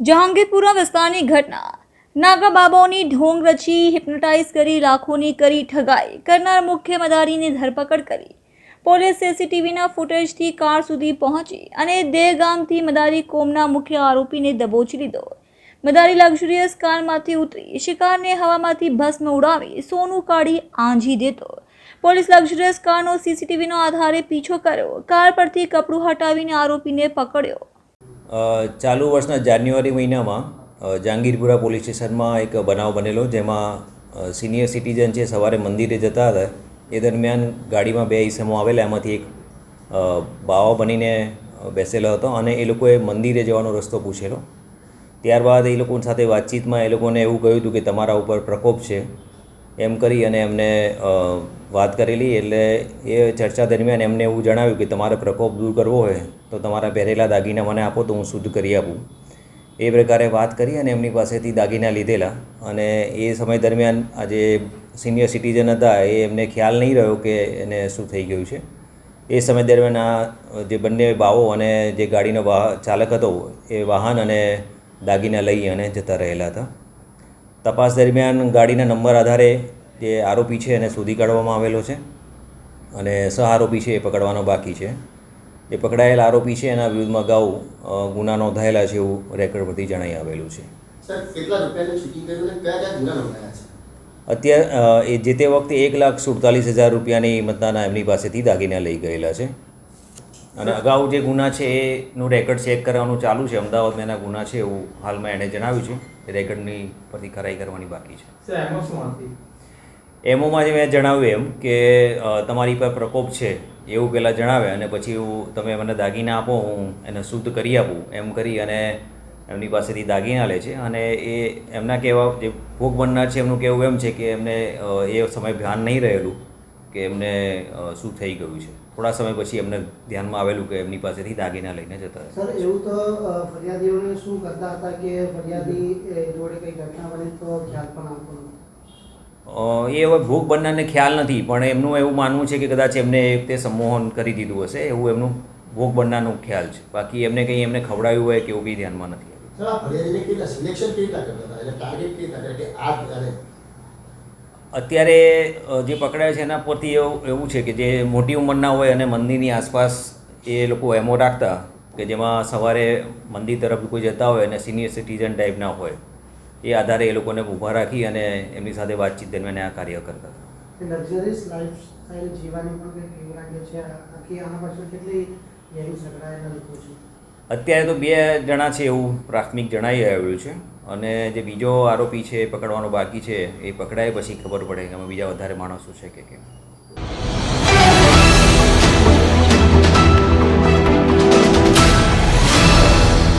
જહાંગીરપુરા વિસ્તારની ઘટના. નાગા બાબાઓની ઢોંગ રચી હિપ્નોટાઇઝ કરી, લાખોની કરી ઠગાઈ. કરનાર મુખ્ય મદારીની ધરપકડ કરી. પોલીસ સીસીટીવીના ફૂટેજથી કાર સુધી પહોંચી અને દેહગામથી મદારી કોમના મુખ્ય આરોપીને દબોચી લીધો. મદારી લક્ઝુરિયસ કારમાંથી ઉતરી, શિકારને હવામાંથી ભસ્મ ઉડાવી સોનું કાઢી આંજી દેતો. પોલીસ લક્ઝુરિયસ કારનો સીસીટીવીનો આધારે પીછો કર્યો. કાર પરથી કપડું હટાવીને આરોપીને પકડ્યો. ચાલુ વર્ષના જાન્યુઆરી મહિનામાં જહાંગીરપુરા પોલીસ સ્ટેશનમાં એક બનાવ બનેલો જેમાં સિનિયર સિટીઝન છે સવારે મંદિરે જતા હતા, એ દરમિયાન ગાડીમાં બે ઈસમો આવેલા, એમાંથી એક બાવા બનીને બેસેલો હતો અને એ લોકોએ મંદિરે જવાનો રસ્તો પૂછેલો. ત્યારબાદ એ લોકો સાથે વાતચીતમાં એ લોકોને એવું કહ્યું હતું કે તમારા ઉપર પ્રકોપ છે એમ કરી અને એમને વાત કરેલી એટલે એ ચર્ચા દરમિયાન એમને એવું જણાવ્યું કે તમારે પ્રકોપ દૂર કરવો હોય તો તમારા પહેરેલા દાગીના મને આપો તો હું શુદ્ધ કરી આપું. એ પ્રકારે વાત કરી અને એમની પાસેથી દાગીના લીધેલા અને એ સમય દરમિયાન આ જે સિનિયર સિટીઝન હતા એ એમને ખ્યાલ નહીં રહ્યો કે એને શું થઈ ગયું છે. એ સમય દરમિયાન આ જે બંને બાવો અને જે ગાડીનો વાહ, ચાલક હતો એ વાહન અને દાગીના લઈ અને જતા રહેલા હતા. તપાસ દરમિયાન ગાડીના નંબર આધારે જે આરોપી છે એને શોધી કાઢવામાં આવેલો છે અને સહ આરોપી છે એ પકડવાનો બાકી છે. જે પકડાયેલ આરોપી છે એના વિરુદ્ધમાં અગાઉ ગુના નોંધાયેલા છે એવું રેકોર્ડ પરથી જણાઈ આવેલું છે. અત્યારે એ જે તે વખતે એક લાખ સુડતાલીસ હજાર રૂપિયાની મતદાના એમની પાસેથી દાગીના લઈ ગયેલા છે. અને અગાઉ જે ગુના છે એનું રેકર્ડ ચેક કરવાનું ચાલુ છે. અમદાવાદમાં એના ગુના છે એવું હાલમાં એણે જણાવ્યું છે. એ રેકર્ડની પરથી ખરાઈ કરવાની બાકી છે. સર એમાં શું એમોમાં જે મેં જણાવ્યું એમ કે તમારી પર પ્રકોપ છે એવું પહેલાં જણાવે અને પછી હું તમે મને દાગીના આપો હું એને શુદ્ધ કરી આપું એમ કરી અને એમની પાસેથી દાગીના લે છે. અને એ એમના કહેવા જે ભોગ બનનાર છે એમનું કહેવું એમ છે કે એમને એ સમય ધ્યાન નહીં રહેલું. કે એમને શું થઈ ગયું છે? થોડા સમય પછી એમને ધ્યાનમાં આવેલું કે એમની પાસેથી દાગીના લઈને જતા રહ્યા સર એવું તો ફરિયાદીઓને શું કરતા હતા કે ફરિયાદી એ, જોડે કઈ ઘટના બની તો ખ્યાલ પણ આવતો એ હવે ભોગ બનનારને ખ્યાલ નથી પણ એમનું એવું માનવું છે કે કદાચ એમને એક તે સંમોહન કરી દીધું હશે એવું એમનું ભોગ બનનારનો ખ્યાલ છે. બાકી એમને કંઈ એમને ખવડાવ્યું હોય કે એવું કંઈ ધ્યાનમાં નથી આવ્યું. અત્યારે જે પકડાય છે એના પરથી એવું એવું છે કે જે મોટી ઉંમરના હોય અને મંદિરની આસપાસ એ લોકો એમો રાખતા કે જેમાં સવારે મંદિર તરફ કોઈ જતા હોય અને સિનિયર સિટીઝન ટાઈપના હોય, એ આધારે એ લોકોને ઊભા રાખી અને એમની સાથે વાતચીત દરમિયાન આ કાર્ય કરતા હતા. જીવવાની પણ છે. આના પાછળ કેટલી અત્યારે તો બે જણા છે એવું પ્રાથમિક જણાઈ આવ્યું છે. અને જે બીજો આરોપી છે એ પકડવાનો બાકી છે, એ પકડાય પછી ખબર પડે કે અમે બીજા વધારે માણસો છે કે કેમ.